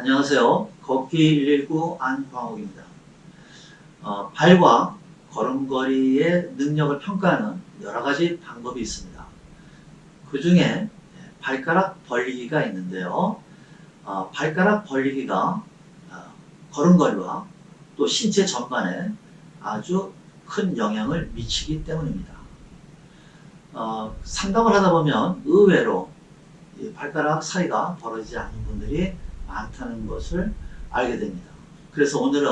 안녕하세요. 걷기 119 안광욱입니다. 어, 발과 걸음걸이의 능력을 평가하는 여러 가지 방법이 있습니다. 그 중에 발가락 벌리기가 있는데요. 어, 발가락 벌리기가 어, 걸음걸이와 또 신체 전반에 아주 큰 영향을 미치기 때문입니다. 어, 상담을 하다 보면 의외로 이 발가락 사이가 벌어지지 않는 분들이 많다는 것을 알게 됩니다. 그래서 오늘은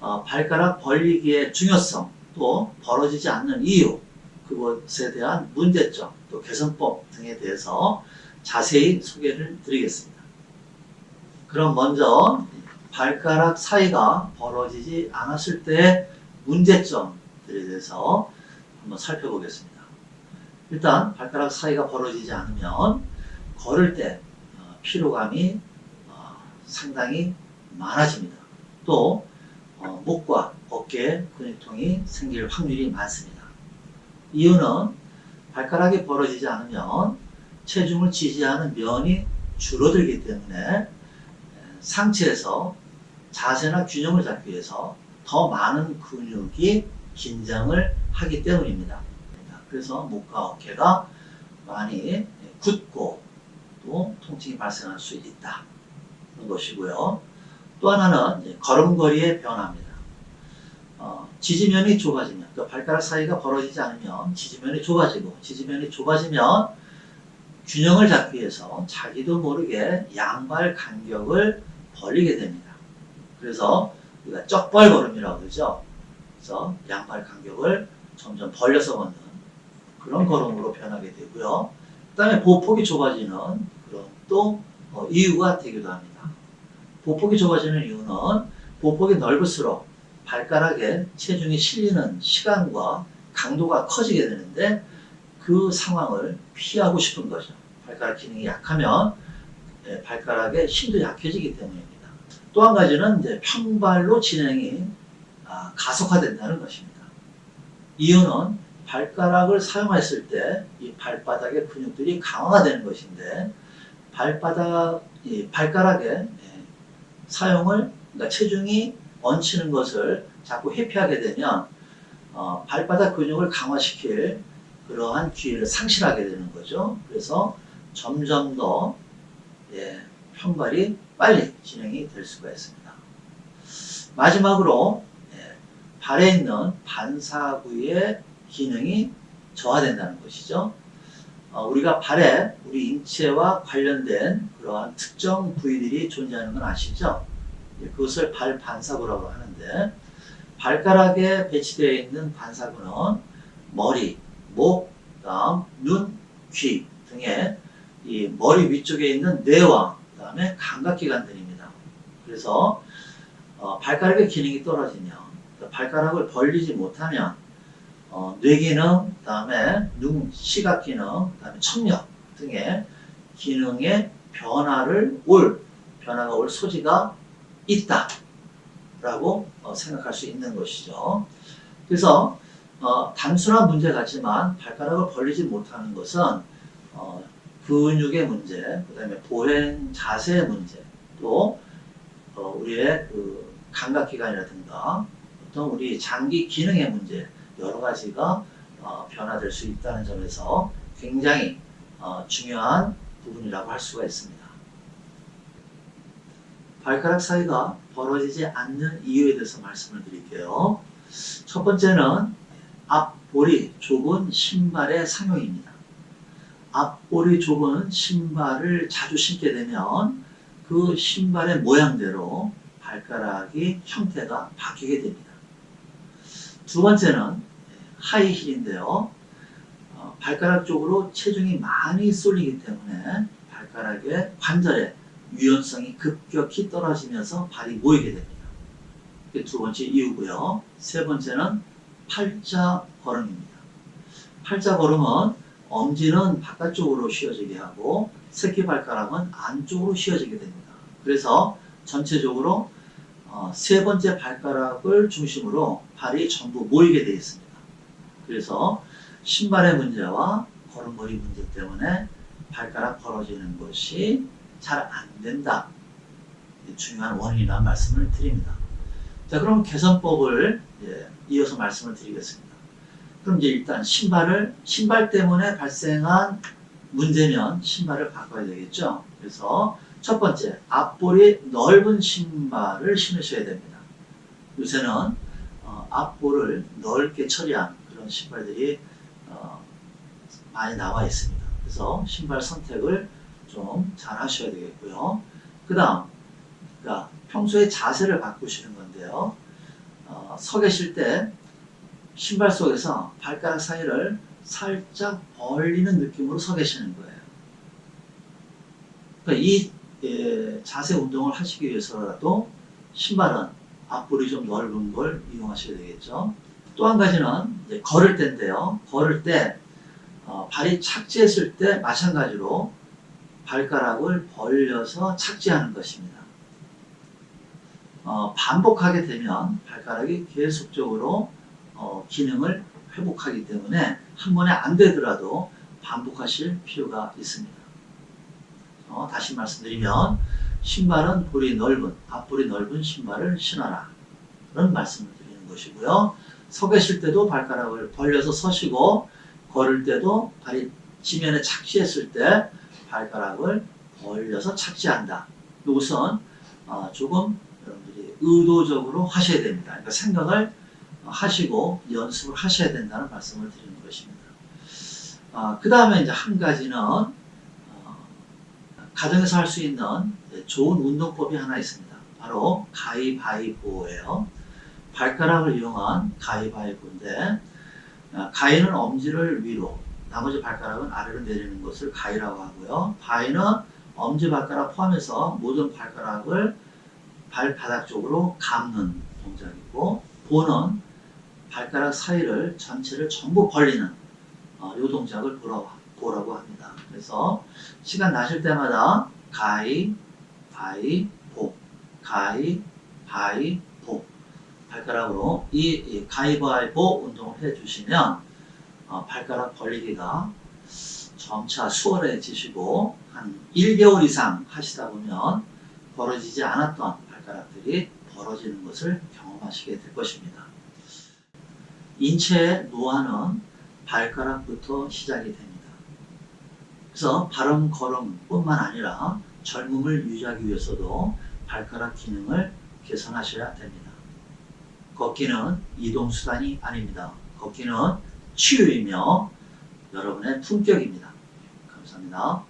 어, 발가락 벌리기의 중요성 또 벌어지지 않는 이유 그것에 대한 문제점 또 개선법 등에 대해서 자세히 소개를 드리겠습니다. 그럼 먼저 발가락 사이가 벌어지지 않았을 때의 문제점들에 대해서 한번 살펴보겠습니다. 일단 발가락 사이가 벌어지지 않으면 걸을 때 어, 피로감이 어, 상당히 많아집니다. 또 어, 목과 어깨에 근육통이 생길 확률이 많습니다. 이유는 발가락이 벌어지지 않으면 체중을 지지하는 면이 줄어들기 때문에 상체에서 자세나 균형을 잡기 위해서 더 많은 근육이 긴장을 하기 때문입니다. 그래서 목과 어깨가 많이 굳고 또 통증이 발생할 수 있다. 는 것이고요. 또 하나는 걸음걸이의 변화입니다. 어, 지지면이 좁아지면, 그 발가락 사이가 벌어지지 않으면 지지면이 좁아지고, 지지면이 좁아지면 균형을 잡기 위해서 자기도 모르게 양발 간격을 벌리게 됩니다. 그래서 우리가 쩍벌 걸음이라고 그러죠. 그래서 양발 간격을 점점 벌려서 걷는 그런 걸음으로 변하게 되고요. 그 다음에 보폭이 좁아지는 그런 또 어, 이유가 되기도 합니다. 보폭이 좁아지는 이유는 보폭이 넓을수록 발가락에 체중이 실리는 시간과 강도가 커지게 되는데 그 상황을 피하고 싶은 거죠. 발가락 기능이 약하면 예, 발가락의 힘도 약해지기 때문입니다. 또 한 가지는 이제 평발로 진행이 아, 가속화된다는 것입니다. 이유는 발가락을 사용했을 때 이 발바닥의 근육들이 강화가 되는 것인데 발바닥 이 발가락에 예, 사용을 그러니까 체중이 얹히는 것을 자꾸 회피하게 되면 어, 발바닥 근육을 강화시킬 그러한 기회를 상실하게 되는 거죠. 그래서 점점 더 예, 평발이 빨리 진행이 될 수가 있습니다. 마지막으로 예, 발에 있는 반사부의 기능이 저하된다는 것이죠. 어, 우리가 발에 우리 인체와 관련된 그러한 특정 부위들이 존재하는 건 아시죠? 예, 그것을 발 반사부라고 하는데 발가락에 배치되어 있는 반사부는 머리, 목, 그다음 눈, 귀 등의 이 머리 위쪽에 있는 뇌와 그다음에 감각기관들입니다. 그래서 어, 발가락의 기능이 떨어지면 그 발가락을 벌리지 못하면 어, 뇌 기능, 그다음에 눈, 시각 기능, 그다음에 청력 등의 기능의 변화를 올 변화가 올 소지가 있다라고 어, 생각할 수 있는 것이죠. 그래서 어, 단순한 문제 같지만 발가락을 벌리지 못하는 것은 어, 근육의 문제, 그다음에 보행 자세의 문제, 또 어, 우리의 그 감각기관이라든가 어떤 우리 장기 기능의 문제 여러 가지가 어, 변화될 수 있다는 점에서 굉장히 어, 중요한 부분이라고 할 수가 있습니다. 발가락 사이가 벌어지지 않는 이유에 대해서 말씀을 드릴게요. 첫 번째는 앞볼이 좁은 신발의 상용입니다. 앞볼이 좁은 신발을 자주 신게 되면 그 신발의 모양대로 발가락이 형태가 바뀌게 됩니다. 두 번째는 하이힐인데요. 어, 발가락 쪽으로 체중이 많이 쏠리기 때문에 발가락의 관절의 유연성이 급격히 떨어지면서 발이 모이게 됩니다. 두 번째 이유고요. 세 번째는 팔자 걸음입니다. 팔자 걸음은 엄지는 바깥쪽으로 휘어지게 하고 새끼 발가락은 안쪽으로 휘어지게 됩니다. 그래서 전체적으로 어, 세 번째 발가락을 중심으로 발이 전부 모이게 되어 있습니다. 그래서 신발의 문제와 걸음걸이 문제 때문에 발가락 벌어지는 것이 잘 안 된다. 중요한 원인이라는 말씀을 드립니다. 자, 그럼 개선법을 예, 이어서 말씀을 드리겠습니다. 그럼 이제 일단 신발을 신발 때문에 발생한 문제면 신발을 바꿔야 되겠죠. 그래서 첫 번째 앞볼이 넓은 신발을 신으셔야 됩니다. 요새는 어, 앞볼을 넓게 처리한 신발들이 어, 많이 나와 있습니다. 그래서 신발 선택을 좀 잘 하셔야 되겠고요. 그 다음, 그러니까 평소에 자세를 바꾸시는 건데요. 어, 서 계실 때 신발 속에서 발가락 사이를 살짝 벌리는 느낌으로 서 계시는 거예요. 그러니까 이 예, 자세 운동을 하시기 위해서라도 신발은 앞볼이 좀 넓은 걸 이용하셔야 되겠죠. 또 한 가지는 이제 걸을 때인데요. 걸을 때 어, 발이 착지했을 때 마찬가지로 발가락을 벌려서 착지하는 것입니다. 어, 반복하게 되면 발가락이 계속적으로 어, 기능을 회복하기 때문에 한 번에 안 되더라도 반복하실 필요가 있습니다. 어, 다시 말씀드리면 신발은 볼이 넓은 앞볼이 넓은 신발을 신어라 그런 말씀을 것이고요. 서 계실 때도 발가락을 벌려서 서시고 걸을 때도 발이 지면에 착지했을 때 발가락을 벌려서 착지한다. 이것은 어, 조금 여러분들이 의도적으로 하셔야 됩니다. 그러니까 생각을 하시고 연습을 하셔야 된다는 말씀을 드리는 것입니다. 그 다음에 이제 한 가지는 어, 가정에서 할 수 있는 좋은 운동법이 하나 있습니다. 바로 가위바위보예요. 발가락을 이용한 가위바위보인데 어, 가위는 엄지를 위로, 나머지 발가락은 아래로 내리는 것을 가위라고 하고요. 바위는 엄지 발가락 포함해서 모든 발가락을 발바닥 쪽으로 감는 동작이고 보는 발가락 사이를 전체를 전부 벌리는 어, 이 동작을 보라고, 합니다. 그래서 시간 나실 때마다 가위, 바위, 보, 가위, 바위, 보 발가락으로 이, 이 가위바위보 운동을 해주시면 어, 발가락 벌리기가 점차 수월해지시고 한 1개월 이상 하시다 보면 벌어지지 않았던 발가락들이 벌어지는 것을 경험하시게 될 것입니다. 인체의 노화는 발가락부터 시작이 됩니다. 그래서 발음 걸음뿐만 아니라 젊음을 유지하기 위해서도 발가락 기능을 개선하셔야 됩니다. 걷기는 이동수단이 아닙니다. 걷기는 치유이며 여러분의 품격입니다. 감사합니다.